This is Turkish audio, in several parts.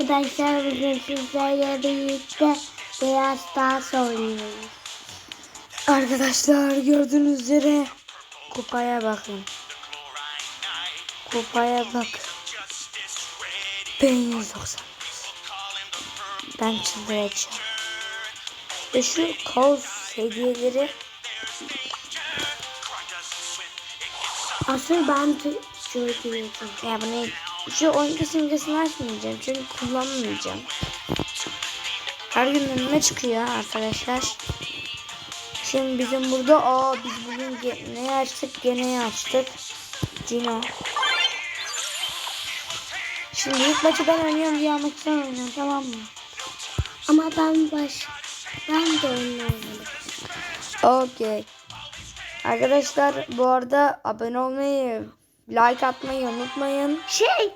arkadaşlar bugün sizlerle birlikte Beyaz Stars oynuyoruz. Arkadaşlar gördüğünüz üzere kupaya bakın. Kupaya bak. Ben 190. Ben çıldıracağım. Ve şu kaos hediyeleri Asıl ben de söyleyeceğim. ya bu ne? Şu oyun simgesini açmayacağım çünkü kullanmayacağım. Her gün önüme çıkıyor arkadaşlar. Şimdi bizim burada aa biz bugün neyi açtık gene açtık. Cino. Şimdi ilk maçı ben oynuyorum diye maçı sen oynuyorsun tamam mı? Ama ben baş ben de oynayamadım. Okey. Arkadaşlar bu arada abone olmayı, like atmayı unutmayın. Şey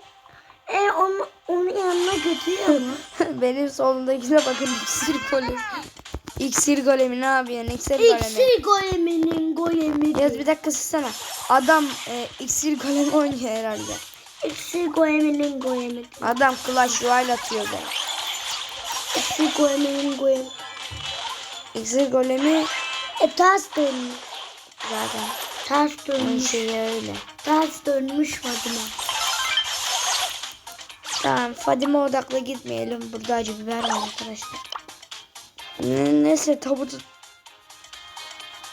yanına götürüyor mu? Benim solumdakine bakın iksir golemi. İksir golemi ne yapıyorsun? İksir golemi. İksir goleminin golemi. Yaz bir dakika susana. Adam e, iksir golemi oynuyor herhalde. İksir goleminin golemi. Adam Clash Royale atıyor be. İksir goleminin golemi. İksir golemi E ters dönmüş. zaten. Ters dönmüş. şeyi öyle. Ters dönmüş Fatıma. Tamam Fadime odaklı gitmeyelim. Burada acı biber var arkadaşlar. Ne, neyse tabutu.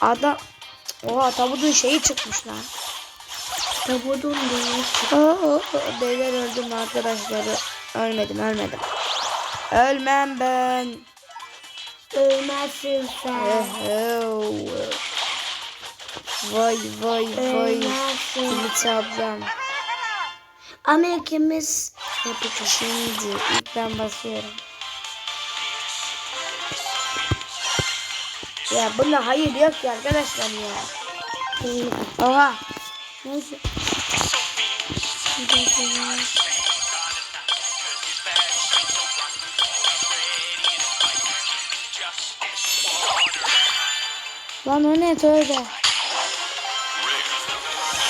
Adam. Oha tabutun şeyi çıkmış lan. Dönmüş. Aa, beyler öldüm arkadaşlar. Ölmedim ölmedim. Ölmem ben. Ölmezsin sen. Vay vay vay. Ölmezsin. Ümit ablam. Ama ikimiz yapacağız. Şimdi ilk ben basıyorum. Ya bunda hayır yok ki arkadaşlar ya. Oha. Neyse. Lan o ne tövbe.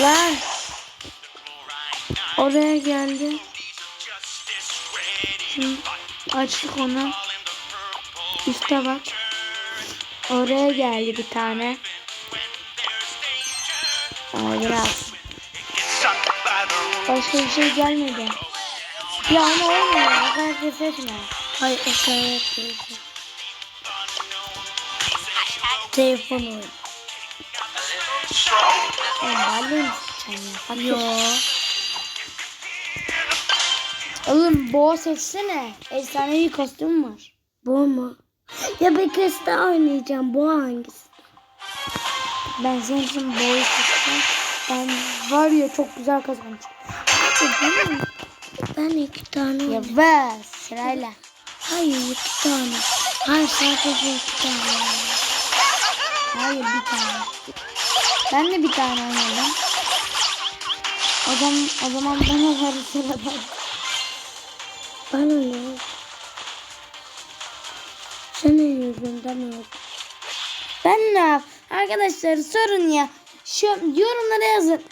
Lan. Oraya geldi. Açtık onu. Üste bak. Oraya geldi bir tane. Ay biraz. Başka bir şey gelmedi. Ya ama olmuyor. Ses etme. Hayır o kadar yapıyoruz. Telefon oyunu. Oğlum bağırıyor musun sen ya? Bak Boğa seçsene. Efsanevi kostüm var. Bu mu? Ya bir kez daha oynayacağım. Bu hangisi? Ben senin için boğayı seçsem. Ben var ya çok güzel kazanacağım. Ben, ben iki tane Ya ver sırayla. Hayır iki tane. Hayır sadece iki tane. Hayır bir tane. Ben de bir tane oynadım. O zaman, o zaman bana ver sırada. Ben oynuyorum. Senin yüzünden öldüm. Ben ne yap? Arkadaşlar sorun ya. Şu yorumlara yazın.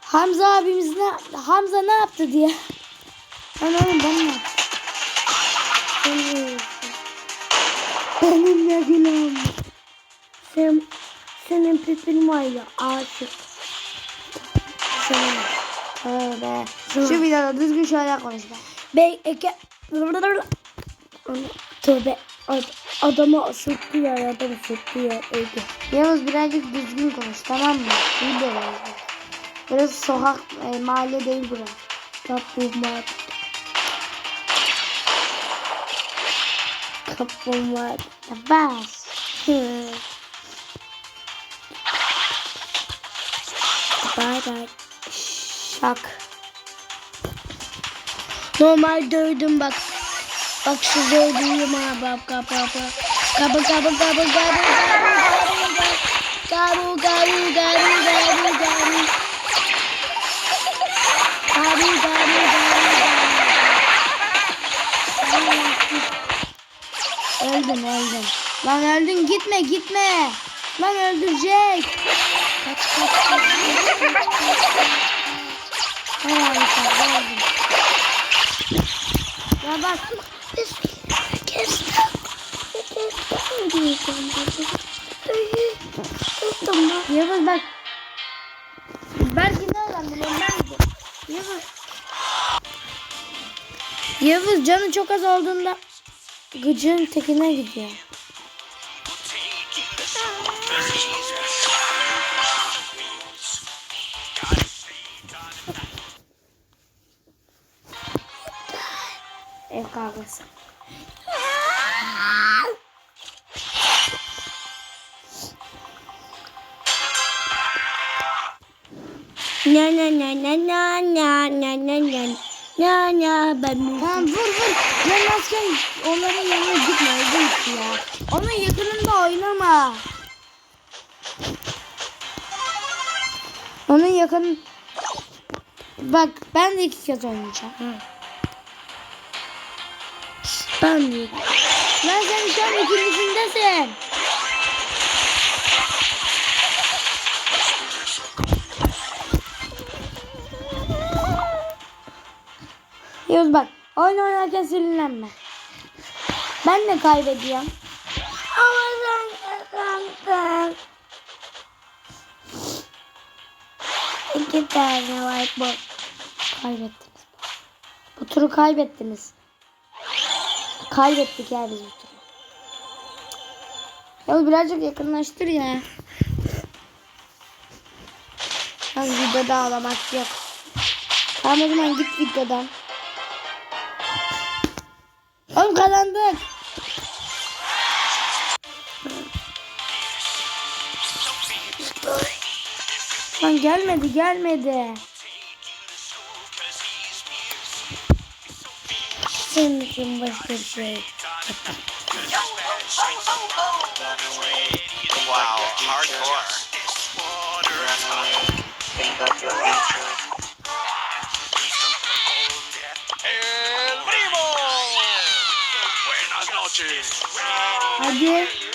Hamza abimiz ne Hamza ne yaptı diye. Ben oğlum ben ne yaptım? Benim ne günahım. Sen, senin pipin var ya aşık. Senin. Tövbe. Şu videoda düzgün şeyler konuş be. Be eke. Tövbe. Ad, adamı sürttü ya adamı sürttü ya öldü. Yavuz birazcık düzgün konuş tamam mı? Video var. Biraz sokak e, mahalle değil bura. Kaplumbağa. Kaplumbağa. Bas. Bay bay. Şak. Normal dövdüm bak. Bak şu dövdüğüm ha bak kapa kapa. Kapa kapa kapa kapa Garu garu garu garu garu. Garu garu garu Öldün öldün. Lan öldün gitme gitme. Lan öldürecek. Kaç kaç kaç. bak. Biz herkesten herkesten diyeceğim. Tuttum bak. Yavuz bak. Belki nereden biliyorum ben de. Yavuz. Yavuz canı çok az olduğunda gıcığın tekine gidiyor. Ev kavgası. Na na na na na na na na na na na ben Tamam vur vur. Gelmezken onların yanına gitme. Git ya. Onun yakınında oynama. Onun yakın... Bak ben de iki kez oynayacağım. Ben de. Lan sen şu an ikincisindesin. Yavuz bak oyun oynarken sinirlenme. Ben de kaybediyorum. Ama sen kazandın. İki tane var bu. Kaybettiniz. Bu turu kaybettiniz. Kaybettik ya biz turu. Yavuz birazcık yakınlaştır ya. Az videoda ağlamak yok. Tamam o zaman git videodan. Oğlum kazandık. Lan gelmedi gelmedi. Senin için başka bir şey. Wow, hardcore. El. Buenas noches. Hadi.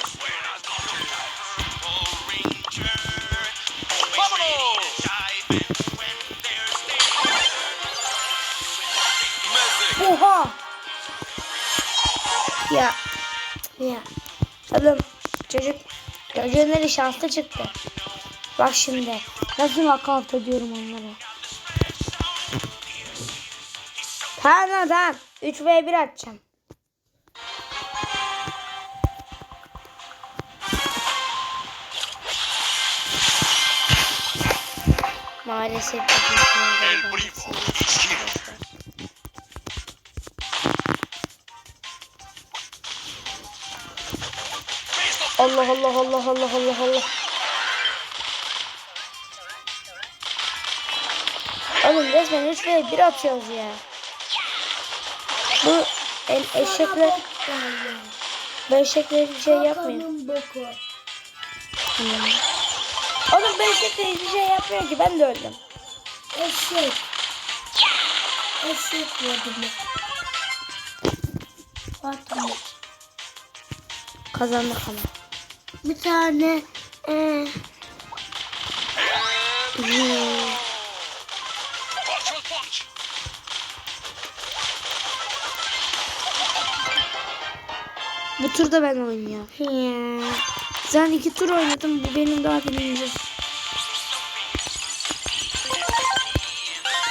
Oğlum çocuk çocuğun şanslı çıktı. Bak şimdi. Nasıl nakavt ediyorum onları. Tamam tamam tamam. 3 v 1 atacağım. Maalesef. El primo Allah Allah Allah Allah Allah Allah. Oğlum resmen 3 ve 1 atıyoruz ya. Bu el, eşekler bu eşekler hiçbir şey yapmıyor. Hmm. Oğlum bu eşekler hiçbir şey yapmıyor ki ben de öldüm. Eşek. Eşek yedim. Fatma. Kazandık ama. Bir tane e. Bu turda ben oynuyorum. ya. Sen iki tur oynadım. Bu benim daha birinci.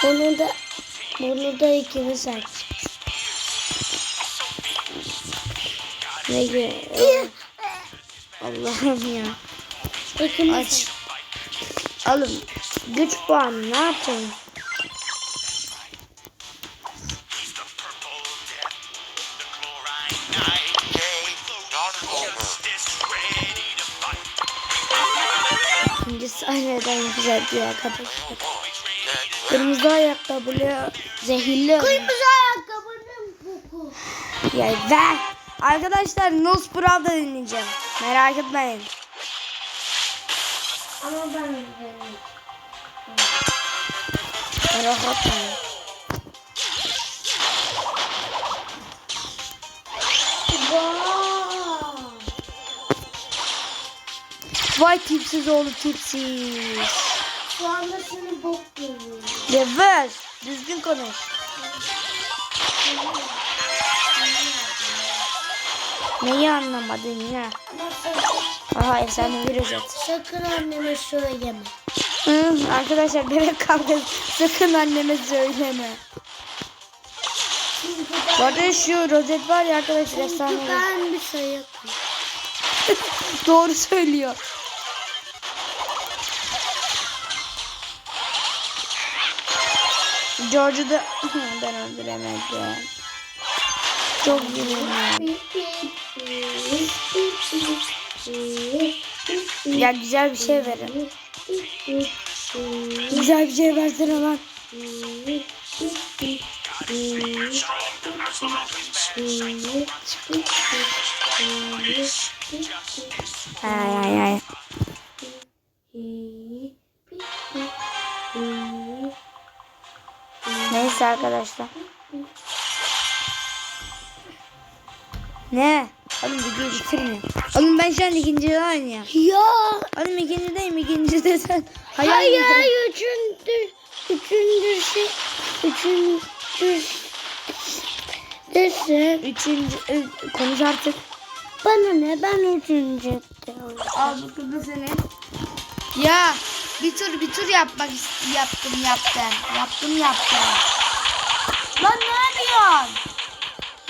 Bunu da bunu da ikimiz açacağız. Ne gibi? Allah'ım ya. İkimiz Aç. Alın. Güç puanı ne yapayım? İkinci sahneden güzel diyor arkadaşlar. Kırmızı ayakkabılı zehirli. Kırmızı ayakkabının koku. Ya ver. Arkadaşlar Nosferatu dinleyeceğim. Merak etmeyin. Ama ben. Merak etmeyin. Vay. Tipsiz oğlu tipsiz. Şu anda seni bok görüyorum. Ya ver. Düzgün konuş. Neyi anlamadın ya? Aha efsane bir özet. Sakın anneme söyleme. Hı, arkadaşlar bebek kavgası sakın anneme söyleme. Çünkü Bu arada şu rozet var ya arkadaşlar Çünkü efsane. bir- ben bir sayık. Doğru söylüyor. George'u da ben öldüremedim. Çok üzüldüm. Ya güzel bir şey verin. Güzel bir şey versene lan. Ay ay ay. Neyse arkadaşlar. Ne? Oğlum videoyu bitirmiyor. Oğlum ben şu an ikincide oynuyorum. Ya. Oğlum ikincideyim ikincide sen. Hayal Hayır, hayır, üçüncü, üçüncü şey, üçüncü desin. Üçüncü, e, konuş artık. Bana ne, ben üçüncü. Al bu da senin. Ya bir tur bir tur yapmak yaptım yaptım. Yaptım yaptım. Lan ne yapıyorsun?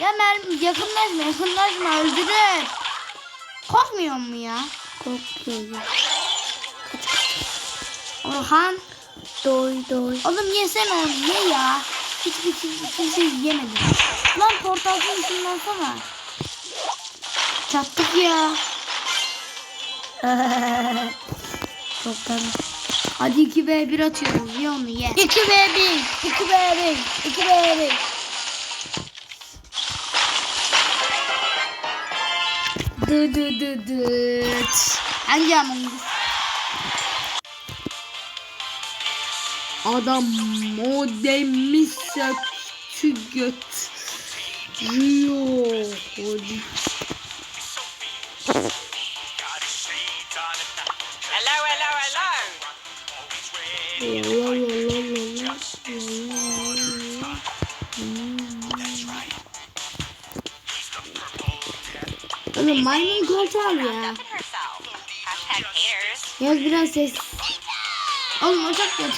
Ya mermi yakınlaşma yakınlaşma öldürür. Korkmuyor mu ya? Korkuyorum. Orhan. Doy doy. Oğlum yesene onu ye ya. Hiç hiç kimse yiyemedim. Lan portakal ısınlansana. Çattık ya. Çoktan. Hadi 2v1 atıyorum. Ye onu ye. 2v1, 2v1, 2v1. Dı dı dı dıt. Hangi Us? Adam modemi söktü götürüyor. Hadi. Hello, hello, hello. Oğlum maymun koltuğu ya. Yaz biraz ses. Oğlum ocak geç.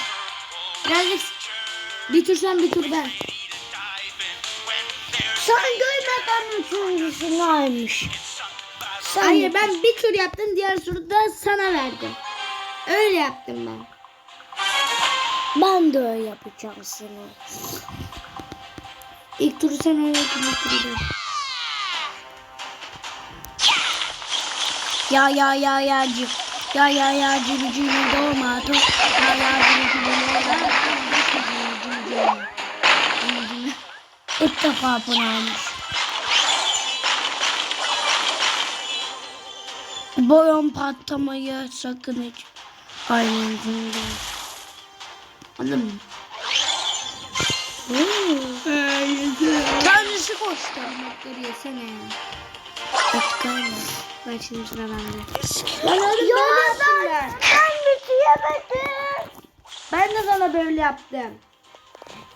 Birazcık bir tur sen bir tur ben. Sen görmeden üçüncüsünü almış. Sen Hayır ben bir tur yaptım diğer turu da sana verdim. Öyle yaptım ben. Ben de öyle yapacağım seni. İlk turu sen öyle yaptın Ya ya ya ya cip. Ya ya ya cibi cibi domato. Ya ya cibi cibi domato. İlk defa bunu almış. Boyun patlamayı sakın hiç. Aynen şimdi. Oğlum. Kendisi koştu. Parmakları yesene. Etkayla. Ben şimdi sıra bende. Ben öyle ya ben, ben bitiremedim. Ben de sana böyle yaptım.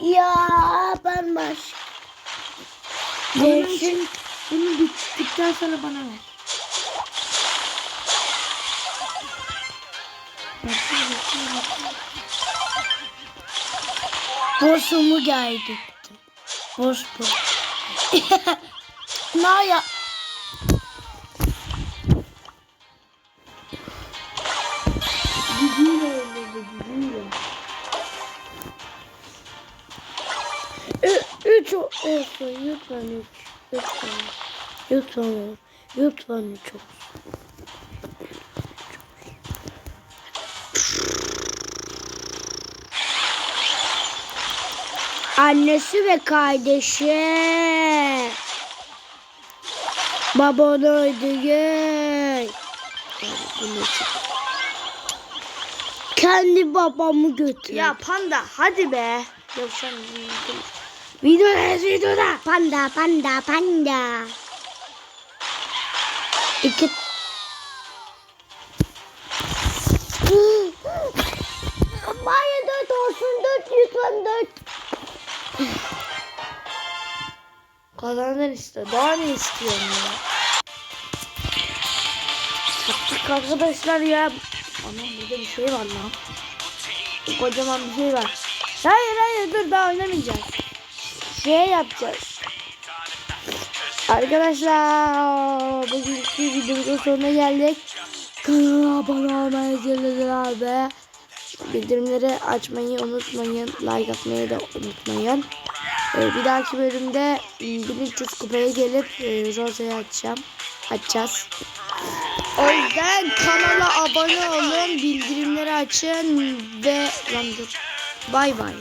Ya ben baş. Değişim. Bunu bittikten sonra bana ver. Boşumu geldi. Boş bu. ne ya? Lütfen üç. Lütfen. Lütfen. Lütfen üç olsun. Annesi ve kardeşi. Babanı öldürün. Kendi babamı götür. Ya panda hadi be. Yok sen Videoda. Panda panda panda. İki. Bari dört olsun dört lütfen dört. kazanır işte. Daha ne istiyorsun ya? yaptık arkadaşlar ya. Anam burada bir şey var lan. Kocaman bir şey var. Hayır hayır dur daha oynamayacağız. Şey yapacağız. Arkadaşlar bugünkü videomuzun sonuna geldik. Kanala abone olmayı, zilleri ve bildirimleri açmayı unutmayın. Like atmayı da unutmayın. Ee, bir dahaki bölümde ım, 1300 kupaya gelip e, Rosa'yı açacağım. Açacağız. O yüzden kanala abone olun, bildirimleri açın ve. Bay bay.